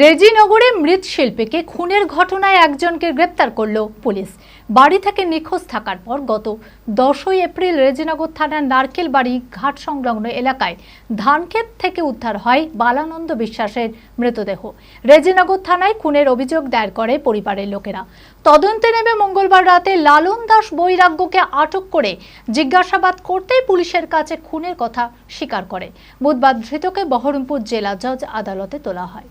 রেজিনগরে মৃৎশিল্পীকে খুনের ঘটনায় একজনকে গ্রেপ্তার করল পুলিশ। বাড়ি থেকে নিখোঁজ থাকার পর গত দশই এপ্রিল রেজিনগর থানার নারকেল বাড়ি ঘাট সংলগ্ন এলাকায় ধানক্ষেত থেকে উদ্ধার হয় বালানন্দ বিশ্বাসের মৃতদেহ। রেজিনগর থানায় খুনের অভিযোগ দায়ের করে পরিবারের লোকেরা। তদন্তে নেমে মঙ্গলবার রাতে লালন দাস বৈরাগ্যকে আটক করে জিজ্ঞাসাবাদ করতেই পুলিশের কাছে খুনের কথা স্বীকার করে। বুধবার ধৃতকে বহরমপুর জেলা জজ আদালতে তোলা হয়।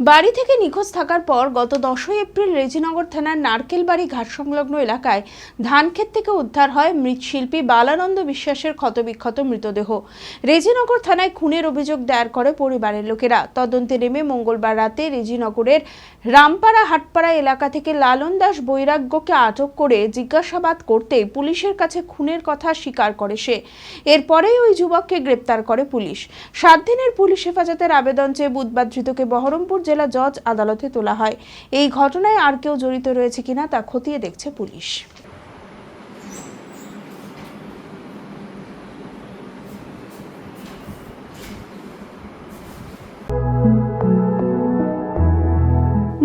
বাড়ি থেকে নিখোঁজ থাকার পর গত দশই এপ্রিল রেজিনগর থানার নারকেলবাড়ি ঘাট সংলগ্ন এলাকায় ধানক্ষেত থেকে উদ্ধার হয় মৃৎশিল্পী বালানন্দ বিশ্বাসের ক্ষতবিক্ষত মৃতদেহ। রেজিনগর থানায় খুনের অভিযোগ দায়ের করে পরিবারের লোকেরা। তদন্তে নেমে মঙ্গলবার রাতে রেজিনগরের রামপাড়া হাটপাড়া এলাকা থেকে লালন দাস বৈরাগ্যকে আটক করে জিজ্ঞাসাবাদ করতে পুলিশের কাছে খুনের কথা স্বীকার করে সে। এরপরেই ওই যুবককে গ্রেপ্তার করে পুলিশ। সাত দিনের পুলিশ হেফাজতের আবেদন চেয়ে বুধবার ধৃতকে বহরমপুর জেলা জজ আদালতে তোলা হয়। এই ঘটনায় আর কেউ জড়িত রয়েছে কিনা তা খতিয়ে দেখছে পুলিশ।